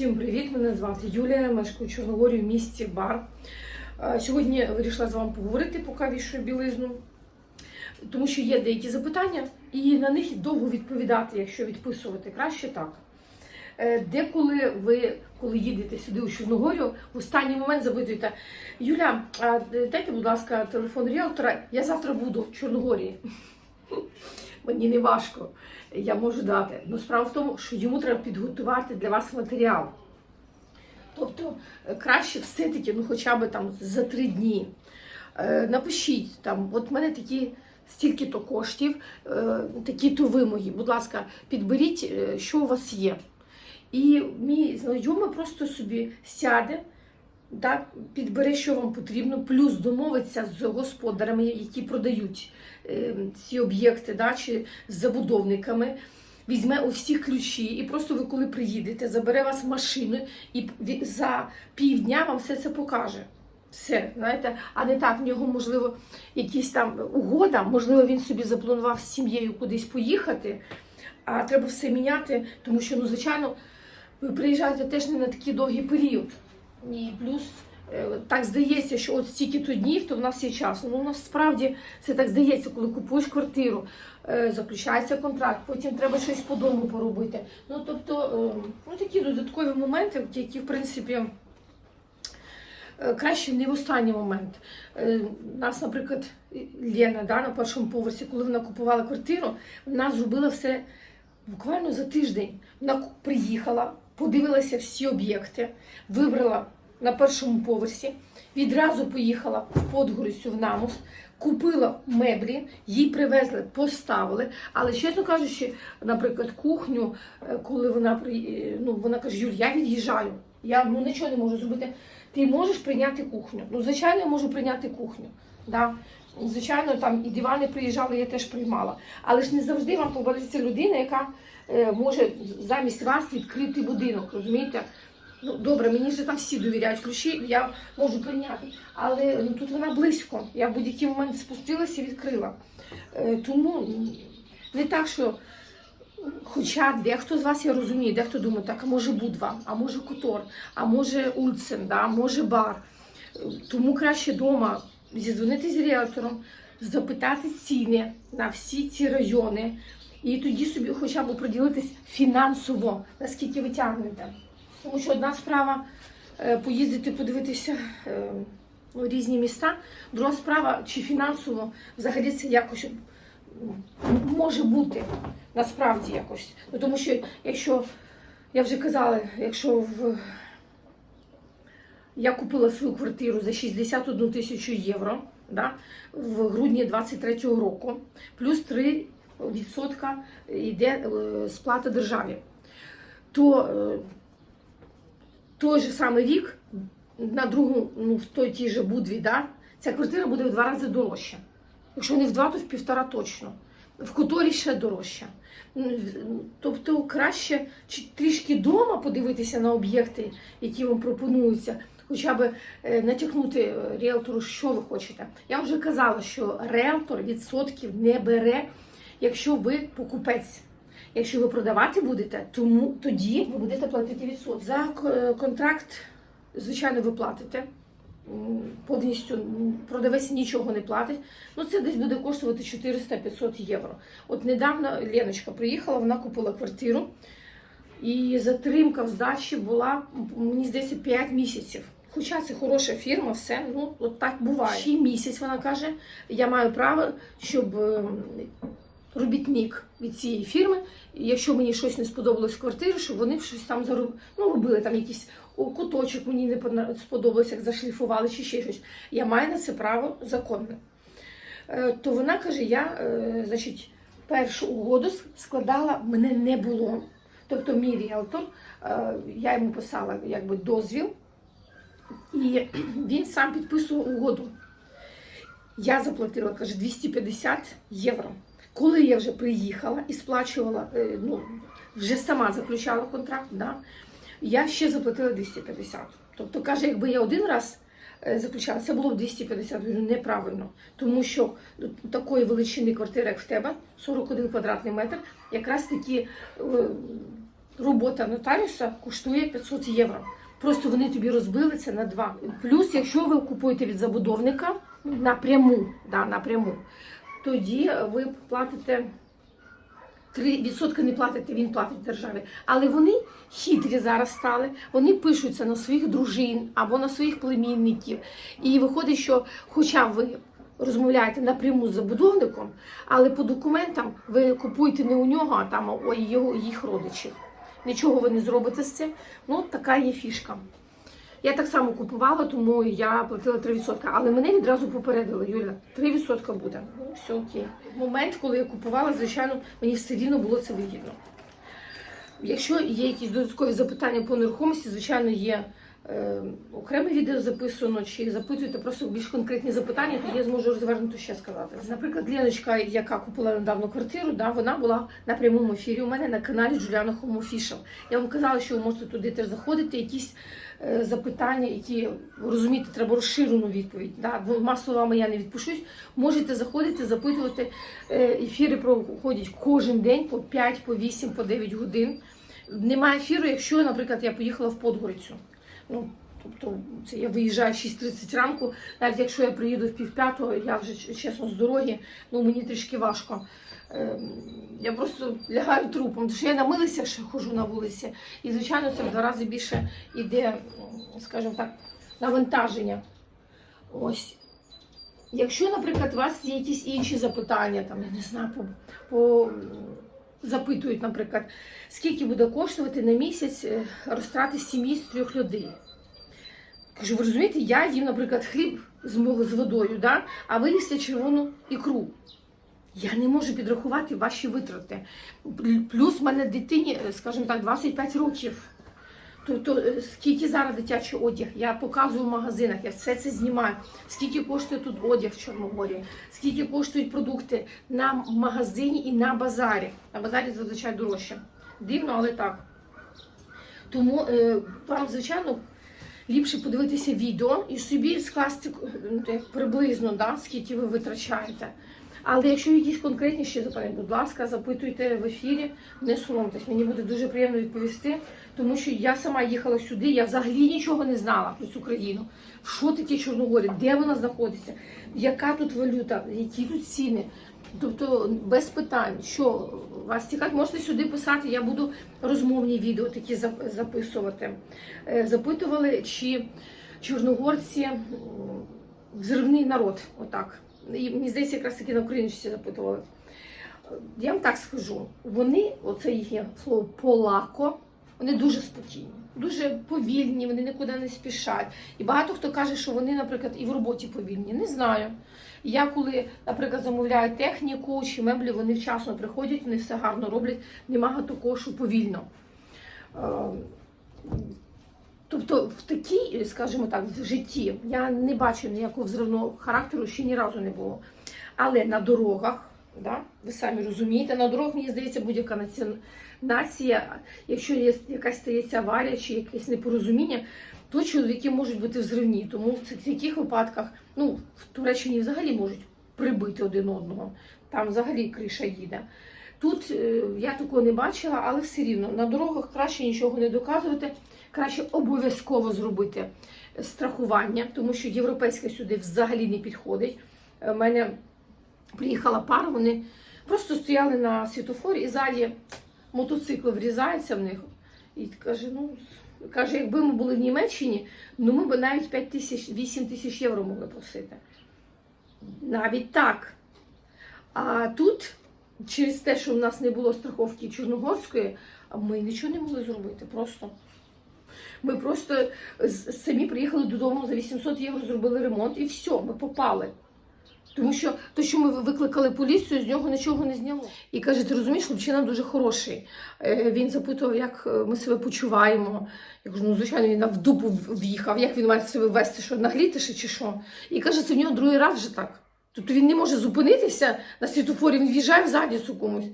Всім привіт! Мене звати Юлія, мешкаю у Чорногорі в місті Бар. Е, Сьогодні вирішила з вами поговорити, поки вішую білизну, тому що є деякі запитання, і на них довго відповідати, якщо відписувати, краще так. Е, Деколи ви, коли їдете сюди у Чорногорію, в останній момент запитуєте, Юля, дайте, будь ласка, телефон ріалтора, я завтра буду в Чорногорії. Мені не важко, я можу дати. Ну справа в тому, що йому треба підготувати для вас матеріал. Тобто е, краще все-таки, ну хоча б там за три дні. Е, Напишіть там, от в мене такі стільки-то коштів, е, такі-то вимоги. Будь ласка, підберіть, що у вас є. І мій знайомий просто собі сяде, так, підбере, що вам потрібно, плюс домовиться з господарями, які продають е, ці об'єкти, да, чи з забудовниками. Візьме у всіх ключі, і просто ви, коли приїдете, забере вас машину, і за півдня вам все це покаже. Все, знаєте, а не так, в нього, можливо, якісь там угода, можливо, він собі запланував з сім'єю кудись поїхати, а треба все міняти, тому що, ну, звичайно, ви приїжджаєте теж не на такий довгий період. І плюс е, так здається, що от стільки-то днів, то в нас є час. Ну, у нас справді це так здається, коли купуєш квартиру, е, заключається контракт, потім треба щось по дому поробити. Ну, тобто, е, ну, такі додаткові моменти, які, в принципі, краще не в останній момент. Нас, наприклад, Лена да, на першому поверсі, коли вона купувала квартиру, вона зробила все буквально за тиждень. Вона приїхала, подивилася всі об'єкти, вибрала на першому поверсі, відразу поїхала в Подгорицю в Намус, купила меблі, їй привезли, поставили. Але чесно кажучи, наприклад, кухню, е, коли вона е, ну, вона каже, Юль, я від'їжджаю, я ну, нічого не можу зробити. Ти можеш прийняти кухню? Ну, звичайно, я можу прийняти кухню. Да? Звичайно, там і дивани приїжджали, я теж приймала. Але ж не завжди вам попадеться людина, яка е, може замість вас відкрити будинок, розумієте? Ну, добре, мені ж там всі довіряють ключі, я можу прийняти. Але ну, тут вона близько. Я в будь-який момент спустилася і відкрила. Е, тому не так, що. Хоча дехто з вас я розумію, дехто думає, так, а може Будва, а може Кутор, а може Ульцен, да, може бар. Е, Тому краще вдома зідзвонити з ріелтором, запитати ціни на всі ці райони, і тоді собі хоча б приділитись фінансово, наскільки ви тягнете. Тому що одна справа е, поїздити, подивитися е, ну, різні міста, друга справа, чи фінансово взагалі це якось може бути насправді якось. Ну, тому що якщо я вже казала, якщо в я купила свою квартиру за 61 тисячу євро да, в грудні 23-го року, плюс 3% йде е, сплата державі. То е, той же самий рік на другу, ну в той тій же Будві, да, ця квартира буде в два рази дорожча. Якщо не в два, то в півтора точно. В Которі ще дорожча. Ну, Тобто краще трішки вдома подивитися на об'єкти, які вам пропонуються, хоча б е, натякнути е, ріелтору, що ви хочете. Я вже казала, що ріелтор відсотків не бере, якщо ви покупець. Якщо ви продавати будете, тому тоді ви будете платити відсоток. За е, контракт, звичайно, ви платите. Повністю продавець нічого не платить. Ну це десь буде коштувати 400-500 євро. От недавно Леночка приїхала, вона купила квартиру, і затримка в здачі була, мені здається, 5 місяців. Хоча це хороша фірма, все, ну от так буває. Ще місяць вона каже, я маю право, щоб ем, робітник від цієї фірми, якщо мені щось не сподобалось в квартирі, щоб вони щось там зароб... ну, робили там якийсь куточок, мені не сподобалось, як зашліфували чи ще щось. Я маю на це право законне. Е, То вона каже: я, е, значить, першу угоду складала, мене не було. Тобто мій ріелтор, е, я йому писала якби дозвіл, і він сам підписував угоду. Я заплатила, каже, 250 євро. Коли я вже приїхала і сплачувала, е, ну, вже сама заключала контракт, да, я ще заплатила 250. Тобто, каже, якби я один раз е, заключала, це було б 250, говорю, неправильно. Тому що ну, такої величини квартири, як в тебе, 41 квадратний метр, якраз такі е, робота нотаріуса коштує 500 євро. Просто вони тобі розбили це на два. Плюс, якщо ви купуєте від забудовника напряму, да, напряму, тоді ви платите 3% не платите, він платить державі. Але вони хитрі зараз стали. Вони пишуться на своїх дружин або на своїх племінників. І виходить, що, хоча ви розмовляєте напряму з забудовником, але по документам ви купуєте не у нього, а там у його їх родичів. Нічого ви не зробите з цим. Ну, от така є фішка. Я так само купувала, тому я платила 3%. Але мене відразу попередили, Юля, 3% буде. Ну, все окей. Момент, коли я купувала, звичайно, мені все рівно було це вигідно. Якщо є якісь додаткові запитання по нерухомості, звичайно, є окреме відео записано, чи запитуєте просто більш конкретні запитання, то я зможу розвернуто ще сказати. Наприклад, Леночка, яка купила недавно квартиру, да, вона була на прямому ефірі у мене на каналі Home Official. Я вам казала, що ви можете туди теж заходити, якісь е, запитання, які розумієте, треба розширену відповідь. Да? Двома словами я не відпишусь. Можете заходити, запитувати. Е, Ефіри проходять кожен день по 5, по 8, по 9 годин. Немає ефіру, якщо, наприклад, я поїхала в Подгорицю. Ну, тобто, це я виїжджаю в 6.30 ранку, навіть якщо я приїду в півп'ятого, я вже чесно з дороги, ну мені трішки важко. Ем, Я просто лягаю трупом, тому що я на милицях ще ходжу на вулиці. І, звичайно, це в два рази більше йде, скажімо так, навантаження. Ось. Якщо, наприклад, у вас є якісь інші запитання, там, я не знаю, по, по запитують, наприклад, скільки буде коштувати на місяць е, розтрати сім'ї з трьох людей. Кажу, ви розумієте, я їм, наприклад, хліб з, водою, да? а ви їсте червону ікру. Я не можу підрахувати ваші витрати. Плюс в мене дитині, е, скажімо так, 25 років. Тобто, е, скільки зараз дитячий одяг, я показую в магазинах, я все це знімаю. Скільки коштує тут одяг в Чорногорії, скільки коштують продукти на магазині і на базарі. На базарі зазвичай дорожче. Дивно, але так. Тому е, вам, звичайно, ліпше подивитися відео і собі скласти ну, приблизно, да, скільки ви витрачаєте. Але якщо якісь конкретніші запитання, будь ласка, запитуйте в ефірі, не соромтесь. Мені буде дуже приємно відповісти, тому що я сама їхала сюди, я взагалі нічого не знала про цю країну. Що таке Чорногорія, де вона знаходиться, яка тут валюта, які тут ціни. Тобто без питань, що вас цікавить, можете сюди писати, я буду розмовні відео такі записувати. Е, Запитували, чи чорногорці взривний народ, отак. І мені здається, якраз таки на українські запитували. Я вам так скажу, вони, оце їхнє слово полако, вони дуже спокійні, дуже повільні, вони нікуди не спішать. І багато хто каже, що вони, наприклад, і в роботі повільні. Не знаю. Я коли, наприклад, замовляю техніку чи меблі, вони вчасно приходять, вони все гарно роблять, немає такого, що повільно. Тобто в такій, скажімо так, в житті я не бачу ніякого взривного характеру, ще ні разу не було. Але на дорогах, да, ви самі розумієте, на дорогах, мені здається, будь-яка наці- нація, якщо є якась стається аварія чи якесь непорозуміння, то чоловіки можуть бути взривні. Тому в таких випадках, ну, в Туреччині взагалі можуть прибити один одного. Там взагалі криша їде. Тут е, я такого не бачила, але все рівно на дорогах краще нічого не доказувати. Краще обов'язково зробити страхування, тому що європейське сюди взагалі не підходить. У мене приїхала пара, вони просто стояли на світофорі і ззаді мотоцикл врізається в них. І каже, ну, каже, якби ми були в Німеччині, ну ми б навіть 5 тисяч, 8 тисяч євро могли просити. Навіть так. А тут, через те, що в нас не було страховки чорногорської, ми нічого не могли зробити. Просто. Ми просто самі приїхали додому за 800 євро, зробили ремонт і все, ми попали. Тому що то, що ми викликали поліцію, з нього нічого не зняло. І каже, ти розумієш, хлопчина дуже хороший. Е, Він запитував, як е, ми себе почуваємо. Я кажу, ну звичайно, він в дупу в'їхав, як він має себе вести, що нагрітися чи що. І каже, це в нього другий раз вже так. Тобто він не може зупинитися на світофорі, він в'їжджає в задницю комусь.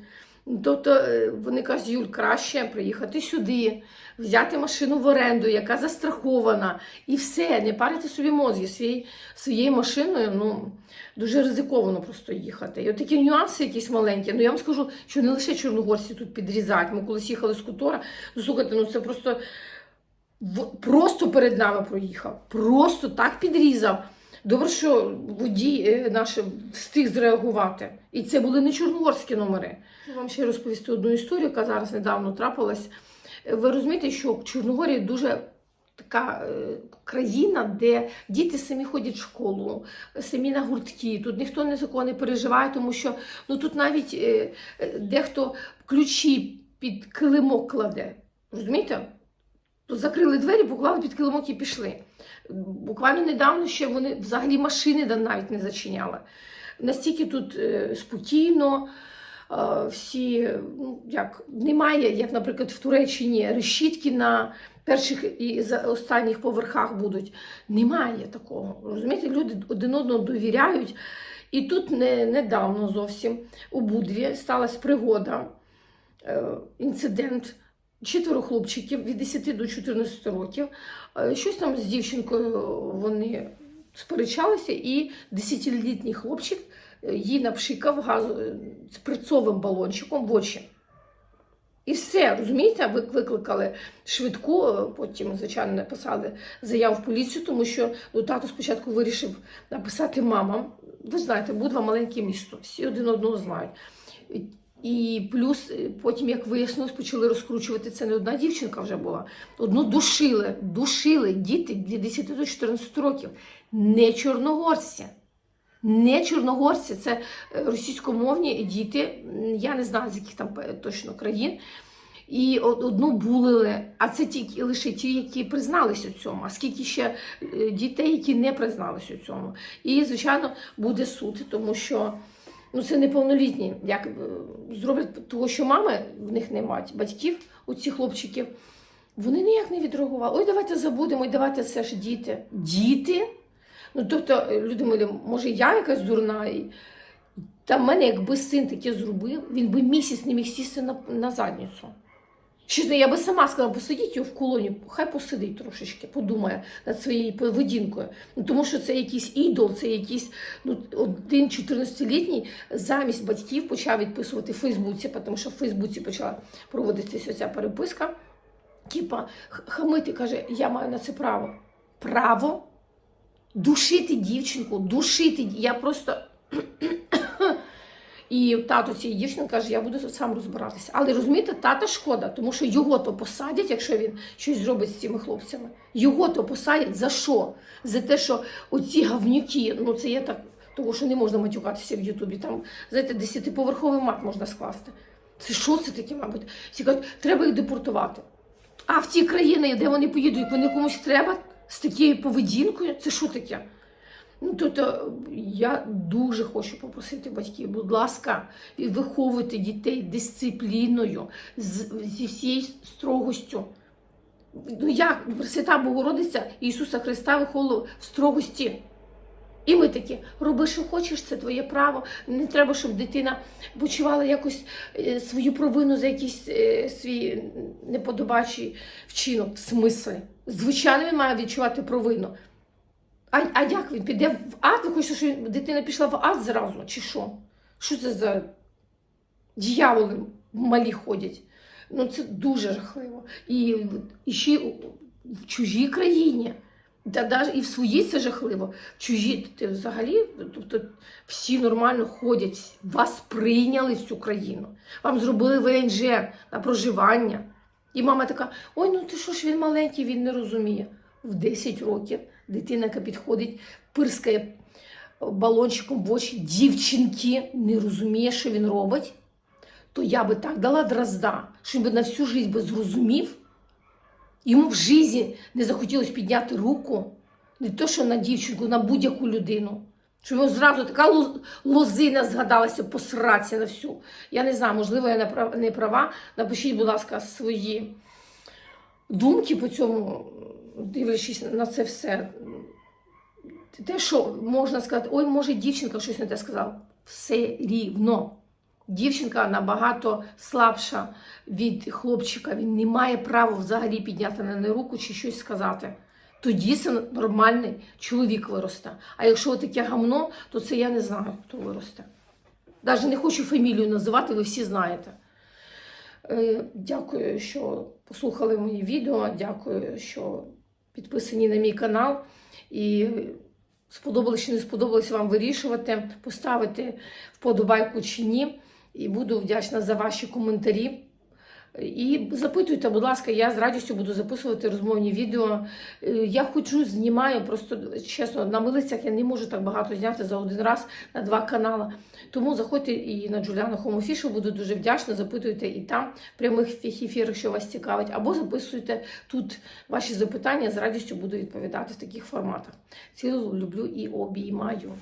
Тобто е, вони кажуть, Юль, краще приїхати сюди, взяти машину в оренду, яка застрахована, і все, не парити собі мозги своєю, своєю машиною. Ну, дуже ризиковано просто їхати. І от такі нюанси якісь маленькі. Ну я вам скажу, що не лише чорногорці тут підрізають. Ми колись їхали з Кутора. Ну слухайте, ну це просто, просто перед нами проїхав. Просто так підрізав. Добре, що водій е, наш встиг зреагувати. І це були не чорногорські номери. Вам ще розповісти одну історію, яка зараз недавно трапилась. Е, Ви розумієте, що в Чорногорії дуже така е, країна, де діти самі ходять в школу, самі на гуртки. Тут ніхто ні за кого не переживає, тому що ну тут навіть дехто ключі під килимок кладе. Розумієте? Тут закрили двері, поклали під килимок і пішли. Буквально недавно ще вони взагалі машини навіть не зачиняли. Настільки тут е, спокійно, е, всі, ну, як, немає, як, наприклад, в Туреччині решітки на перших і останніх поверхах будуть. Немає такого. Розумієте, люди один одному довіряють. І тут не, недавно зовсім у Будві сталася пригода, е, інцидент. Четверо хлопчиків від 10 до 14 років. Е, Щось там з дівчинкою вони сперечалися, і 10-літній хлопчик е, їй напшикав газу е, спиртовим балончиком в очі. І все, розумієте, викликали швидку, потім, звичайно, написали заяву в поліцію, тому що ну, тато спочатку вирішив написати мамам. Ви знаєте, Будва маленьке місто, всі один одного знають. І- плюс е, потім, як вияснилось, почали розкручувати це не одна дівчинка вже була. Одну душили, душили діти від 10 до 14 років. Не чорногорці. Не чорногорці, це е, російськомовні діти, я не знаю, з яких там е, точно країн. І одну булили, а це тільки лише ті, які призналися у цьому. А скільки ще дітей, які не призналися у цьому. І, звичайно, буде суд, тому що ну, це неповнолітні. Як е, зроблять того, що мами в них немає, батьків у цих хлопчиків, вони ніяк не відреагували. Ой, давайте забудемо, ой, давайте це ж діти. Діти? Ну, тобто, е, люди милі, може, я якась дурна. І... Та в мене, якби син таке зробив, він би місяць не міг сісти на, на задницю. Чесно, я би сама сказала, посидіть його в колоні, хай посидить трошечки, подумає над своєю поведінкою. Ну, тому що це якийсь ідол, це якийсь ну, один 14-літній замість батьків почав відписувати в Фейсбуці, тому що в Фейсбуці почала проводитися ця переписка. Типа, хамити каже, я маю на це право. Право? Душити дівчинку, душити. Я просто. І тато цієї дівчини каже, я буду сам розбиратися. Але розумієте, тата шкода, тому що його то посадять, якщо він щось зробить з цими хлопцями. Його то посадять за що? За те, що оці гавнюки, ну це є так, того, що не можна матюкатися в Ютубі. Там, знаєте, десятиповерховий мат можна скласти. Це що це таке, мабуть? Всі кажуть, треба їх депортувати. А в ті країни, де вони поїдуть, вони комусь треба з такою поведінкою, це що таке? Ну, тобто я дуже хочу попросити батьків, будь ласка, виховуйте дітей дисципліною, з, зі всією строгостю. Ну як Свята Богородиця Ісуса Христа виховувала в строгості. І ми такі, роби, що хочеш, це твоє право. Не треба, щоб дитина почувала якось е, свою провину за якийсь е, свій неподобачий вчинок. В смислі? Звичайно, він має відчувати провину. А, а як він піде в ад? Ви хочете, щоб дитина пішла в ад зразу? Чи що? Що це за дьяволи малі ходять? Ну це дуже жахливо. І, і ще в чужій країні. Та навіть і в своїй це жахливо. Чужі ти взагалі, тобто всі нормально ходять, вас прийняли в цю країну, вам зробили ВНЖ на проживання. І мама така: ой, ну ти що ж він маленький, він не розуміє. В 10 років дитина, яка підходить, пирскає балончиком в очі, дівчинки не розуміє, що він робить, то я би так дала дрозда, що він би на всю життя би зрозумів. Йому в житті не захотілося підняти руку, не то, що на дівчинку, на будь-яку людину. Що йому зразу така лозина згадалася посратися на всю. Я не знаю, можливо, я не права. Напишіть, будь ласка, свої думки по цьому, дивлячись на це все. Те, що можна сказати, ой, може, дівчинка щось не те сказала. Все рівно. Дівчинка набагато слабша від хлопчика. Він не має права взагалі підняти на неї руку чи щось сказати. Тоді це нормальний чоловік виросте. А якщо таке гамно, то це я не знаю, хто виросте. Навіть не хочу фамілію називати, ви всі знаєте. Е, Дякую, що послухали мої відео. Дякую, що підписані на мій канал. І сподобалось чи не сподобалось вам вирішувати, поставити вподобайку чи ні. І буду вдячна за ваші коментарі. І запитуйте, будь ласка, я з радістю буду записувати розмовні відео. Е, Я хочу знімаю, просто чесно, на милицях я не можу так багато зняти за один раз на два канали. Тому заходьте і на Джуліану Хомофішу, буду дуже вдячна. Запитуйте і там прямих ефірах, що вас цікавить, або записуйте тут ваші запитання. З радістю буду відповідати в таких форматах. Цілу люблю і обіймаю.